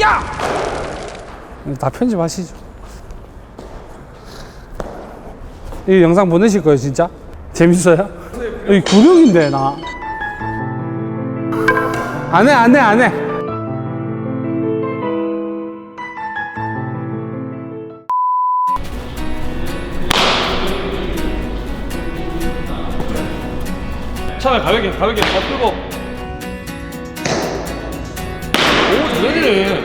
야! 다 편집하시죠. 이 영상 보내실 거예요, 진짜? 재밌어요? 이 구력인데, 나. 안 해, 안 해, 안 해. 처음에 가볍게 가볍게 더 끌고 오 잘하네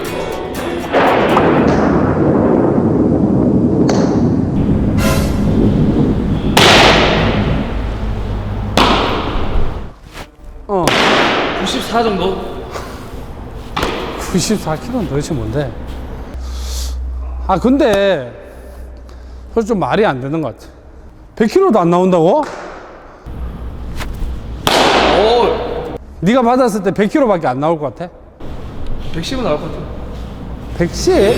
어. 94 정도? 94kg는 도대체 뭔데? 아, 근데, 그거 좀 말이 안 되는 것 같아. 100kg도 안 나온다고? 오 네가 받았을 때 100kg밖에 안 나올 것 같아? 110은 나올 것 같아 110?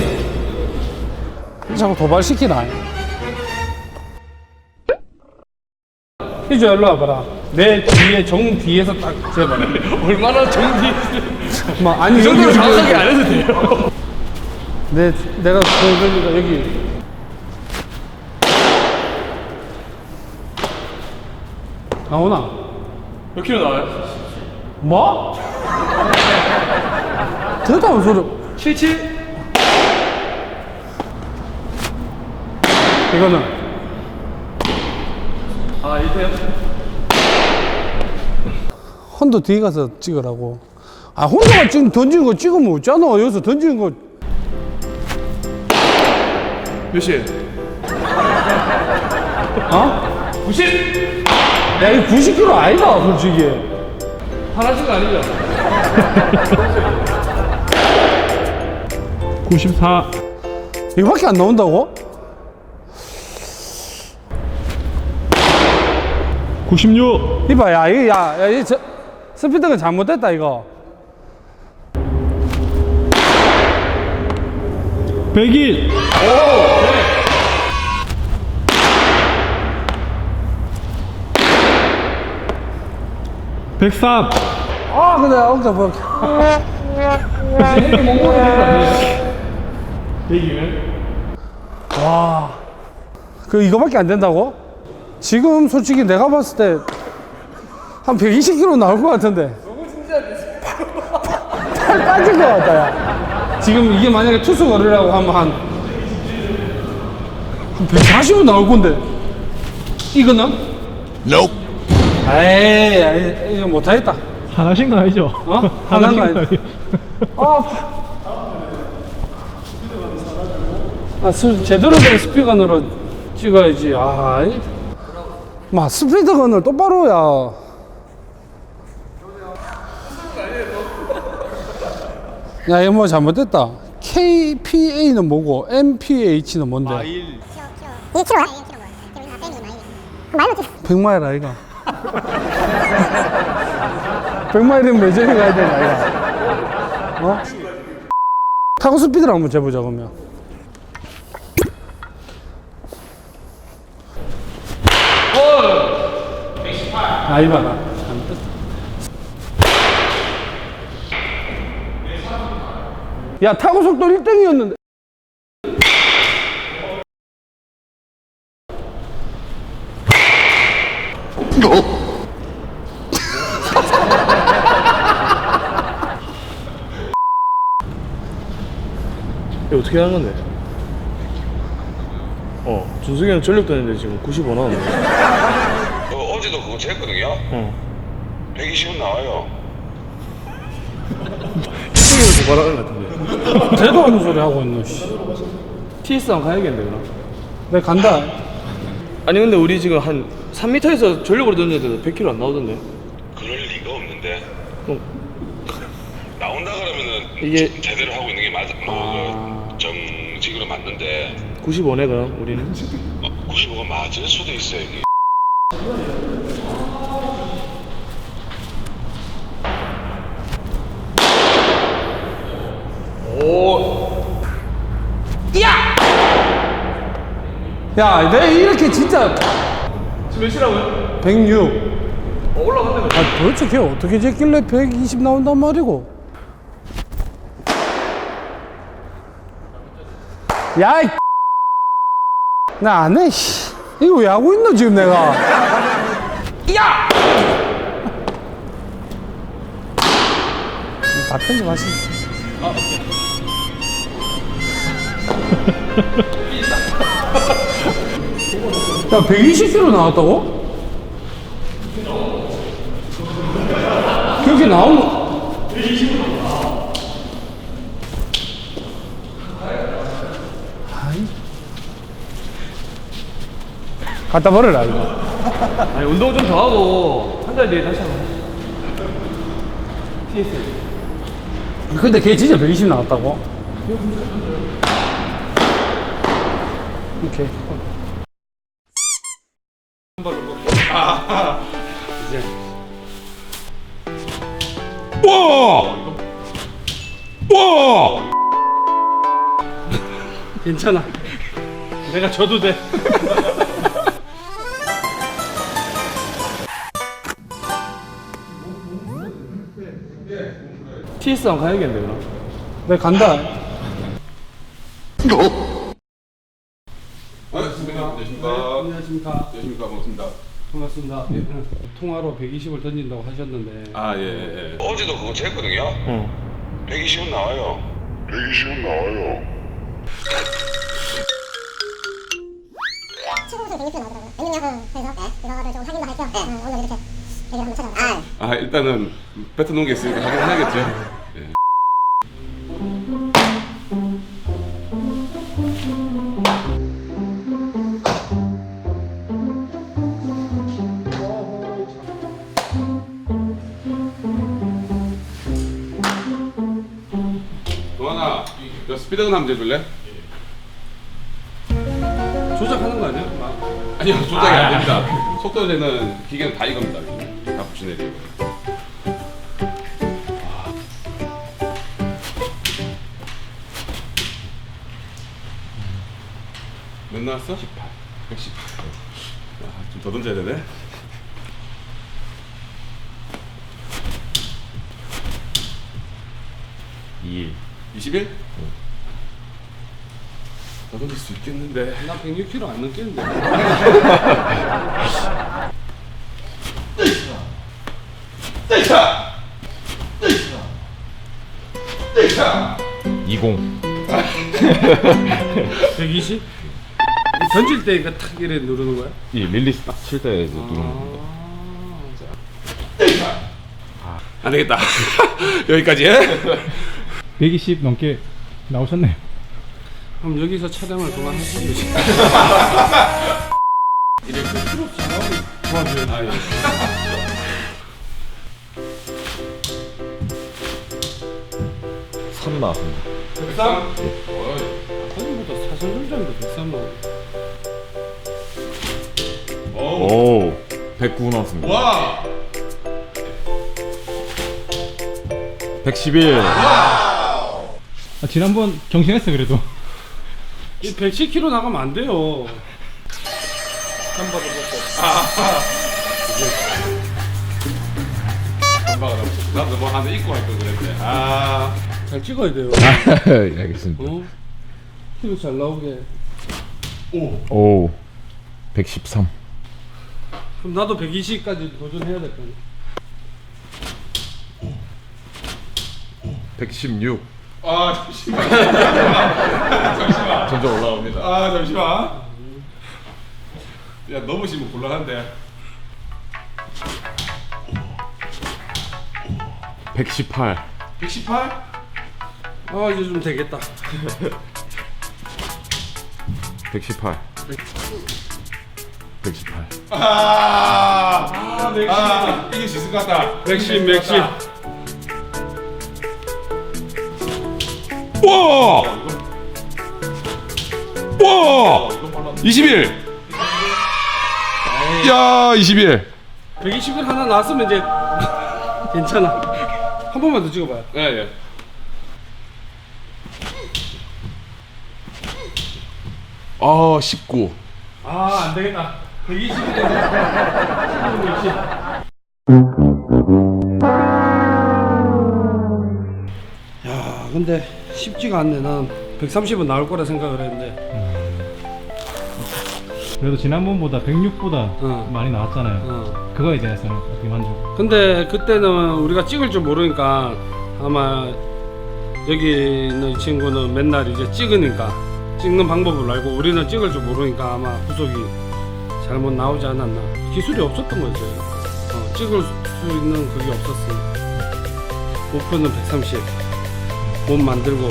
자꾸 도발시키나? 희주 일로 와봐라. 내 뒤에 정 뒤에서 딱 재봐라. 얼마나 정리 막 아니 이 정도로 정확하게. 안 해도 돼요 내 내가 그러니까 여기 나오나? 몇 킬로 나와요? 뭐? 됐다는 소리. 77? 이거는 아 1패요? 헌도 뒤에 가서 찍으라고. 아 혼자가 지금 던지는 거 찍으면 없잖아. 여기서 던지는 거. 몇 시에? 어? 90? 야, 이거 90kg 아니다, 솔직히. 화나신 거 아니죠? 94 이거밖에 안 나온다고? 96 이봐, 야, 이거, 야, 야, 이 저, 스피드가 잘못됐다, 이거. 101 103 아, 근데, 엉자 뭐. 얘기면? 와. 그, 이거밖에 안 된다고? 지금 솔직히 내가 봤을 때, 한 120kg 나올 것 같은데. 너무 진지한데, 팔 빠질 것 같다, 야. 지금 이게 만약에 투수 걸으라고 하면 한, 한 140은 나올 건데. 이거는? Nope. 에이, 에이, 이거 못하겠다. 하나신 거 아니죠? 어? 하나인 거 아니죠? 아, 아 스, 제대로 된 스피건으로 찍어야지. 아, 이. 마 스피드건을 똑바로 야. 야, 이거 뭐 잘못됐다. KPA는 뭐고, MPH는 뭔데? 마일. 이게 킬로야? 이게 킬로 뭐야? 지금 다 땡이 많이. 마일로 찍. 100마일 아이가. 100마일이면 매점에 가야 되는 아이가. 어? 타고 스피드를 한번 재보자, 그러면. 아. 잘못됐다. 야, 타고 속도 1등이었는데. 이거 어떻게 하는 건데? 어 준석이 형 전력 되는데 지금 95 나왔네 저 어제도 그거 쟀거든요. 어 120은 나와요. 1등이면 도발하는 것 같은데 대도 하는 소리 하고 있노, 씨. TS 한번 가야겠는데 그럼? 내 간다. 아니 근데 우리 지금 한 3m에서 전력으로 던졌는데 100kg 안 나오던데 그럴 리가 없는데. 그럼 나온다 그러면은 이게- 제- 제대로 하고 있는 게 맞아. 뭐, 그 정직으로 맞는데 95네 그럼 우리는 어, 95가 맞을 수도 있어요. 이게. 야, 내 이렇게 진짜 지금 몇이라고요? 106. 어, 올라간다며 아, 도대체 걔 어떻게 제길래 120 나온단 말이고? 야, 이 나 안 해, 씨. 이거 왜 하고 있노, 지금 내가? 야! 다 편집하시. 야, 120kg 나왔다고? 그렇게 나온 거. 갖다 버려라, 이거. 아니 운동 좀 더 하고 한 달 뒤에 다시 한번. TS. 근데 걔 진짜 120 나왔다고? 오케이. 괜찮아. 내가 져도 돼. TS 한번 가야겠네 그럼. 내가 간다. 안녕하십니까. 안녕하십니까. 안녕하십니까. 반갑습니다. 반갑습니다. 예, 통화로 120을 던진다고 하셨는데 아, 예, 예, 예. 어제도 그거 쟀거든요. 120은 나와요. 120은 나와요. 친구들 재밌게 나오더라고요. 재밌냐고 그래서 이거를 좀 확인도 할 겸 응, 오늘 이렇게 얘기를 한번 찾아봤어요. 아, 일단은 뱉어놓은 게 있으니까 하긴 해야겠죠. 예. 동환아, 저 스피드건 한번 재줄래? 조작하는 거 아니야? 아니요, 조작이 안 됩니다. 속도 재는 기계는 다 이겁니다. 다 붙여내리고. 몇 나왔어? 18. 118. 아, 좀더 던져야 되네. 이 21? 더 던질 수 있겠는데. 나 106kg 안 넘겠는데. 20 120? 던질 때 이거 탁 이래 누르는 거야? 이 릴리스 딱 칠때 누르는 겁니다. 안 되겠다. 여기까지 해. 120 넘게 나오셨네요. 그럼 여기서 촬영을 그만하시면 되지. 아, 예. 삼 나왔습니다. 103? 사진보다 사선술장도 103만 오. 오, 109 나왔습니다. 와! 111. 아, 지난번 경신했어 그래도. 이 110kg 나가면 안 돼요. 엄마가 나도 뭐 하나 입고 할 걸 그랬는데. 아. 잘 찍어야 돼요. 예, 알겠습니다. 어? 키로 잘 나오게. 오, 113. 그럼 나도 120까지 도전해야 될거 아니야? 116. 아, 잠시만. 잠시만. 점점 올라옵니다. 아, 잠시만. 야, 넘으시면 곤란한데. 118. 118? 아 이제 좀 되겠다. 118. 118. 아, 아, 아, 이길 수 있을 것 같다. 맥심 맥심. 와! 와! 21! 야, 21! 120을 하나 나왔으면 이제 괜찮아. 한 번만 더 찍어봐요. 예, 예. 아, 19. 아, 안 되겠다. 120이 되면 120. 야, 근데 쉽지가 않네. 난 130은 나올 거라 생각을 했는데 그래도 지난번보다 106보다 어. 많이 나왔잖아요. 어. 그거에 대해서는 어떻게 만족? 근데 그때는 우리가 찍을 줄 모르니까 아마 여기 있는 이 친구는 맨날 이제 찍으니까 찍는 방법을 알고 우리는 찍을 줄 모르니까 아마 구속이 잘못 나오지 않았나 기술이 없었던 거죠 어, 찍을 수 있는 그게 없었으니까 목표는 130 몸 만들고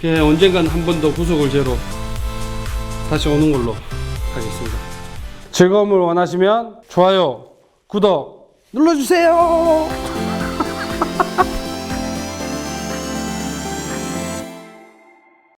그게 언젠간 한 번더 구속을 제로 다시 오는 걸로 하겠습니다. 즐거움을 원하시면 좋아요 구독 눌러주세요